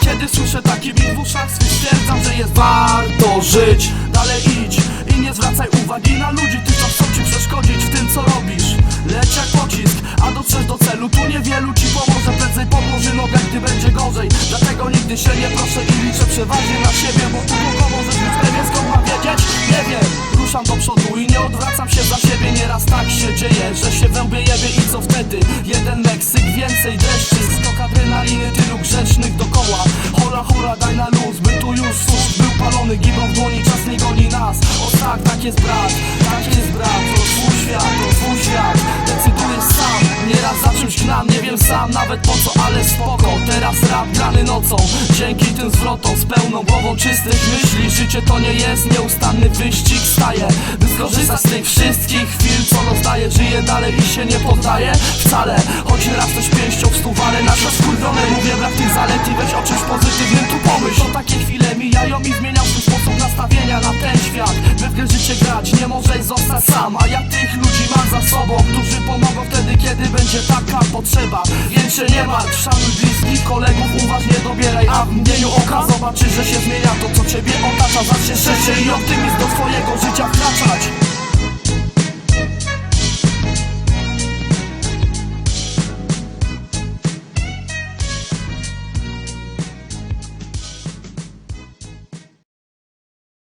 Kiedy słyszę taki bit w uszach, stwierdzam, że jest warto żyć. Dalej idź i nie zwracaj uwagi na ludzi, ty to chcą ci przeszkodzić w tym co robisz. Leć jak pocisk, a dotrzesz do celu, tu niewielu ci pomoże Prędzej podłoży nogę, gdy będzie gorzej. Dlatego nigdy się nie proszę i liczę przeważnie na siebie Bo tu kogo możesz być pewien, skąd mam wiedzieć? Nie wiem, ruszam do przodu i nie odwracam się za siebie. Nieraz tak się dzieje, że się jebie i co wtedy? Jeden Meksyk, więcej deszczy Skok adrenaliny, tylu grzecznych dokoła. Hola, hola, daj na luz, by tu już sus Był palony, gibą w dłoni, czas nie goni nas. O tak, tak jest brat, wiem sam nawet po co, ale spoko. Teraz rap grany nocą. Dzięki tym zwrotom z pełną głową czystych myśli. Życie to nie jest nieustanny wyścig. Staję, by skorzystać z tych wszystkich chwil Co rozdaję, żyję dalej i się nie poddaję Wcale, choć raz też pięścią w stuwale Nasze skurwione. Mówię brak tych zalet I weź o czymś pozytywnym tu pomyśl. To takie chwile mijają i zmieniam swój sposób nastawienia na ten świat. By w grę życie grać, nie możesz zostać sam. A ja tych ludzi mam potrzeba. Więc się nie martw, szanuj bliskich kolegów Uważnie dobieraj, a w mgnieniu oka Zobaczysz, że się zmienia to, co ciebie otacza. Zacznie szerzej i optymizm do twojego życia wkraczać